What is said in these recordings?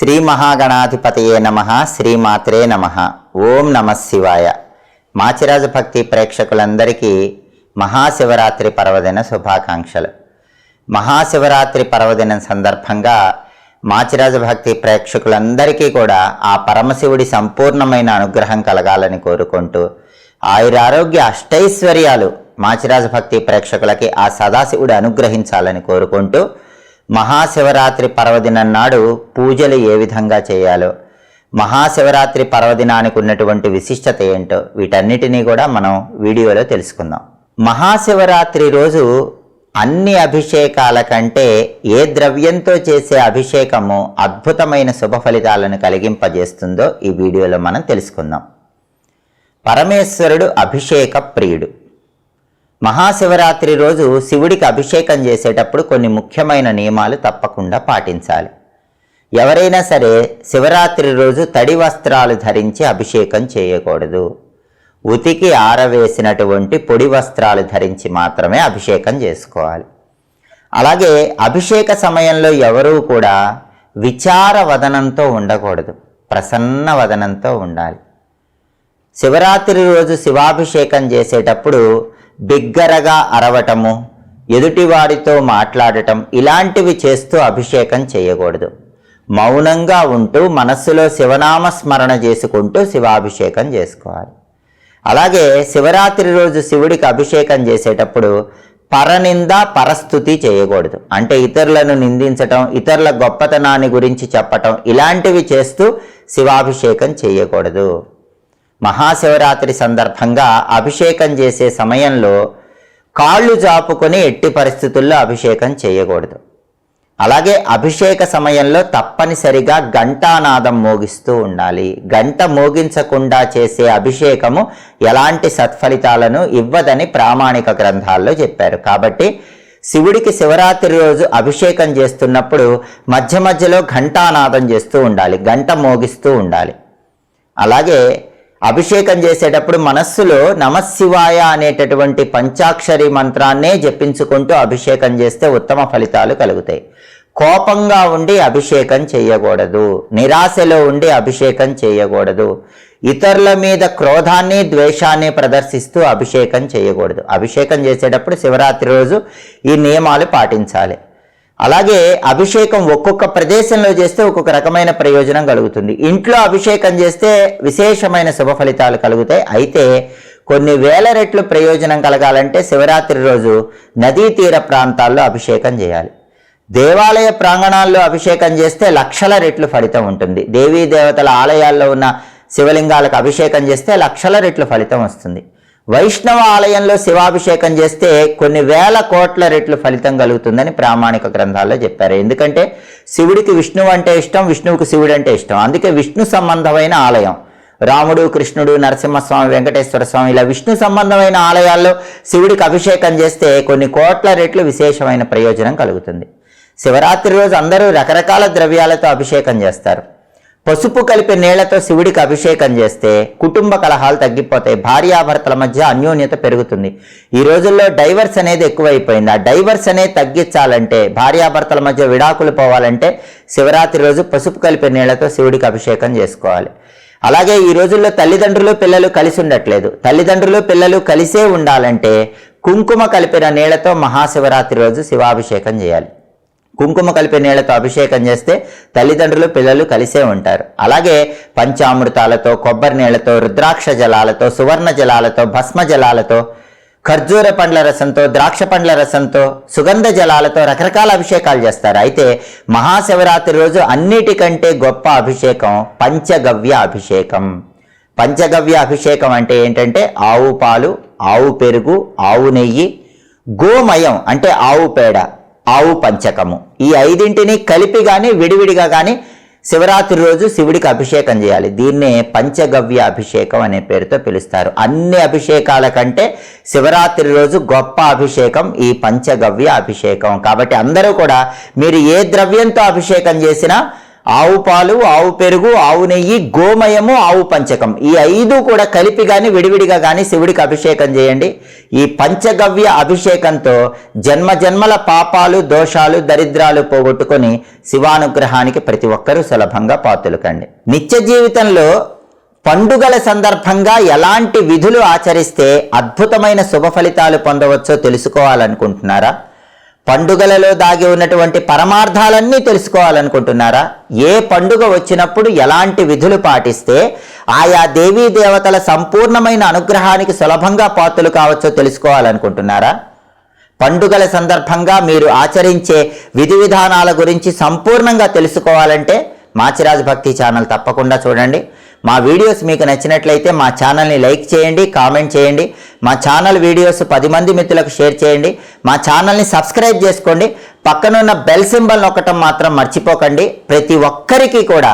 శ్రీ మహాగణాధిపతయే నమ శ్రీమాత్రే నమ. ఓం నమ శివాయ. మాచిరాజు భక్తి ప్రేక్షకులందరికీ మహాశివరాత్రి పర్వదిన శుభాకాంక్షలు. మహాశివరాత్రి పర్వదినం సందర్భంగా మాచిరాజు భక్తి ప్రేక్షకులందరికీ కూడా ఆ పరమశివుడి సంపూర్ణమైన అనుగ్రహం కలగాలని కోరుకుంటూ ఆయురారోగ్య అష్టైశ్వర్యాలు మాచిరాజు భక్తి ప్రేక్షకులకి ఆ సదాశివుడు అనుగ్రహించాలని కోరుకుంటూ మహాశివరాత్రి పర్వదినం నాడు పూజలు ఏ విధంగా చేయాలో. మహాశివరాత్రి పర్వదినానికి ఉన్నటువంటి విశిష్టత ఏంటో వీటన్నిటినీ కూడా మనం వీడియోలో తెలుసుకుందాం. మహాశివరాత్రి రోజు అన్ని అభిషేకాల కంటే ఏ ద్రవ్యంతో చేసే అభిషేకము అద్భుతమైన శుభ ఫలితాలను కలిగింపజేస్తుందో ఈ వీడియోలో మనం తెలుసుకుందాం. పరమేశ్వరుడు అభిషేక ప్రియుడు. మహాశివరాత్రి రోజు శివుడికి అభిషేకం చేసేటప్పుడు కొన్ని ముఖ్యమైన నియమాలు తప్పకుండా పాటించాలి. ఎవరైనా సరే శివరాత్రి రోజు తడి వస్త్రాలు ధరించి అభిషేకం చేయకూడదు. ఉతికి ఆరవేసినటువంటి పొడి వస్త్రాలు ధరించి మాత్రమే అభిషేకం చేసుకోవాలి. అలాగే అభిషేక సమయంలో ఎవరూ కూడా విచార వదనంతో ఉండకూడదు. ప్రసన్న వదనంతో ఉండాలి. శివరాత్రి రోజు శివాభిషేకం చేసేటప్పుడు బిగ్గరగా అరవటము ఎదుటివారితో మాట్లాడటం ఇలాంటివి చేస్తూ అభిషేకం చేయకూడదు. మౌనంగా ఉంటూ మనస్సులో శివనామ స్మరణ చేసుకుంటూ శివాభిషేకం చేసుకోవాలి. అలాగే శివరాత్రి రోజు శివుడికి అభిషేకం చేసేటప్పుడు పరనింద పరస్థుతి చేయకూడదు. అంటే ఇతరులను నిందించటం ఇతరుల గొప్పతనాన్ని గురించి చెప్పటం ఇలాంటివి చేస్తూ శివాభిషేకం చేయకూడదు. మహాశివరాత్రి సందర్భంగా అభిషేకం చేసే సమయంలో కాళ్ళు జాపుకొని ఎట్టి పరిస్థితుల్లో అభిషేకం చేయకూడదు. అలాగే అభిషేక సమయంలో తప్పనిసరిగా ఘంటానాదం మోగిస్తూ ఉండాలి. గంట మోగించకుండా చేసే అభిషేకము ఎలాంటి సత్ఫలితాలను ఇవ్వదని ప్రామాణిక గ్రంథాల్లో చెప్పారు. కాబట్టి శివుడికి శివరాత్రి రోజు అభిషేకం చేస్తున్నప్పుడు మధ్య మధ్యలో ఘంటానాదం చేస్తూ ఉండాలి. గంట మోగిస్తూ ఉండాలి. అలాగే అభిషేకం చేసేటప్పుడు మనస్సులో నమశివాయ అనేటటువంటి పంచాక్షరి మంత్రాన్నే జపించుకుంటూ అభిషేకం చేస్తే ఉత్తమ ఫలితాలు కలుగుతాయి. కోపంగా ఉండి అభిషేకం చేయకూడదు. నిరాశలో ఉండి అభిషేకం చేయకూడదు. ఇతరుల మీద క్రోధాన్ని ద్వేషాన్ని ప్రదర్శిస్తూ అభిషేకం చేయకూడదు. అభిషేకం చేసేటప్పుడు శివరాత్రి రోజు ఈ నియమాలు పాటించాలి. అలాగే అభిషేకం ఒక్కొక్క ప్రదేశంలో చేస్తే ఒక్కొక్క రకమైన ప్రయోజనం కలుగుతుంది. ఇంట్లో అభిషేకం చేస్తే విశేషమైన శుభ ఫలితాలు కలుగుతాయి. అయితే కొన్ని వేల రెట్లు ప్రయోజనం కలగాలంటే శివరాత్రి రోజు నదీ తీర ప్రాంతాల్లో అభిషేకం చేయాలి. దేవాలయ ప్రాంగణాల్లో అభిషేకం చేస్తే లక్షల రెట్లు ఫలితం ఉంటుంది. దేవీ దేవతల ఆలయాల్లో ఉన్న శివలింగాలకు అభిషేకం చేస్తే లక్షల రెట్లు ఫలితం వస్తుంది. వైష్ణవ ఆలయంలో శివాభిషేకం చేస్తే కొన్ని వేల కోట్ల రెట్లు ఫలితం కలుగుతుందని ప్రామాణిక గ్రంథాల్లో చెప్పారు. ఎందుకంటే శివుడికి విష్ణువు అంటే ఇష్టం విష్ణువుకు శివుడు అంటే ఇష్టం. అందుకే విష్ణు సంబంధమైన ఆలయం. రాముడు కృష్ణుడు నరసింహస్వామి వెంకటేశ్వర స్వామి ఇలా విష్ణు సంబంధమైన ఆలయాల్లో శివుడికి అభిషేకం చేస్తే కొన్ని కోట్ల రెట్లు విశేషమైన ప్రయోజనం కలుగుతుంది. శివరాత్రి రోజు అందరూ రకరకాల ద్రవ్యాలతో అభిషేకం చేస్తారు. పసుపు కలిపి నీళ్ళతో శివుడికి అభిషేకం చేస్తే కుటుంబ కలహాలు తగ్గిపోతాయి భార్యాభర్తల మధ్య అన్యోన్యత పెరుగుతుంది. ఈ రోజుల్లో డైవర్స్ అనేది ఎక్కువైపోయింది. ఆ డైవర్స్ అనేది తగ్గించాలంటే భార్యాభర్తల మధ్య విడాకులు పోవాలంటే శివరాత్రి రోజు పసుపు కలిపి నీళ్ళతో శివుడికి అభిషేకం చేసుకోవాలి. అలాగే ఈ రోజుల్లో తల్లిదండ్రులు పిల్లలు కలిసి ఉండట్లేదు. తల్లిదండ్రులు పిల్లలు కలిసే ఉండాలంటే కుంకుమ కలిపిన నీళ్ళతో మహాశివరాత్రి రోజు శివాభిషేకం చేయాలి. కుంకుమ కలిపే నీళ్ళతో అభిషేకం చేస్తే తల్లిదండ్రులు పిల్లలు కలిసే ఉంటారు. అలాగే పంచామృతాలతో కొబ్బరి నీళ్ళతో రుద్రాక్ష జలాలతో సువర్ణ జలాలతో భస్మ జలాలతో ఖర్జూర పండ్ల రసంతో ద్రాక్ష పండ్ల రసంతో సుగంధ జలాలతో రకరకాల అభిషేకాలు చేస్తారు. అయితే మహాశివరాత్రి రోజు అన్నిటికంటే గొప్ప అభిషేకం పంచగవ్య అభిషేకం. పంచగవ్య అభిషేకం అంటే ఏంటంటే ఆవు పాలు ఆవు పెరుగు ఆవు నెయ్యి గోమయం అంటే ఆవు పేడ. ఆవు పంచకము. ఈ ఐదింటిని కలిపి కానీ విడివిడిగా కానీ శివరాత్రి రోజు శివుడికి అభిషేకం చేయాలి. దీన్నే పంచగవ్య అభిషేకం అనే పేరుతో పిలుస్తారు. అన్ని అభిషేకాల కంటే శివరాత్రి రోజు గొప్ప అభిషేకం ఈ పంచగవ్య అభిషేకం. కాబట్టి అందరూ కూడా మీరు ఏ ద్రవ్యంతో అభిషేకం చేసినా ఆవు పాలు ఆవు పెరుగు ఆవు నెయ్యి గోమయము ఆవు పంచకం. ఈ ఐదు కూడా కలిపి కానీ విడివిడిగా కానీ శివుడికి అభిషేకం చేయండి. ఈ పంచగవ్య అభిషేకంతో జన్మ జన్మల పాపాలు దోషాలు దరిద్రాలు పోగొట్టుకొని శివానుగ్రహానికి ప్రతి ఒక్కరూ సులభంగా పాతులకండి. నిత్య జీవితంలో పండుగల సందర్భంగా ఎలాంటి విధులు ఆచరిస్తే అద్భుతమైన శుభ ఫలితాలు పొందవచ్చో తెలుసుకోవాలనుకుంటున్నారా? పండుగలలో దాగి ఉన్నటువంటి పరమార్థాలన్నీ తెలుసుకోవాలనుకుంటున్నారా? ఏ పండుగ వచ్చినప్పుడు ఎలాంటి విధులు పాటిస్తే ఆయా దేవీ దేవతల సంపూర్ణమైన అనుగ్రహానికి సులభంగా పాత్రలు కావచ్చో తెలుసుకోవాలనుకుంటున్నారా? పండుగల సందర్భంగా మీరు ఆచరించే విధి విధానాల గురించి సంపూర్ణంగా తెలుసుకోవాలంటే మాచిరాజ్ భక్తి ఛానల్ తప్పకుండా చూడండి. మా వీడియోస్ మీకు నచ్చినట్లయితే మా ఛానల్ని లైక్ చేయండి కామెంట్ చేయండి. మా ఛానల్ వీడియోస్ పది మంది మిత్రులకు షేర్ చేయండి. మా ఛానల్ని సబ్స్క్రైబ్ చేసుకోండి. పక్కనున్న బెల్ సింబల్ నొక్కటం మాత్రం మర్చిపోకండి. ప్రతి ఒక్కరికి కూడా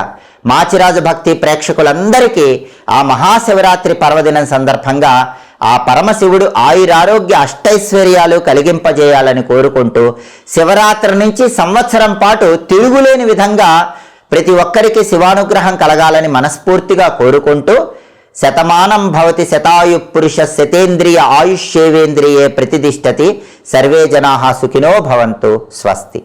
మాచిరాజు భక్తి ప్రేక్షకులందరికీ ఆ మహాశివరాత్రి పర్వదినం సందర్భంగా ఆ పరమశివుడు ఆయురారోగ్య అష్టైశ్వర్యాలు కలిగింపజేయాలని కోరుకుంటూ శివరాత్రి నుంచి సంవత్సరం పాటు తిరుగులేని విధంగా ప్రతి ఒక్కరికి శివానుగ్రహం కలగాలని మనస్ఫూర్తిగా కోరుకుంటూ శతమానం భవతి శతాయు పురుష శతేంద్రియ ఆయుష్యేవేంద్రియే ప్రతిదిష్టతి సర్వే జనా సుఖినో భవంతు. స్వస్తి.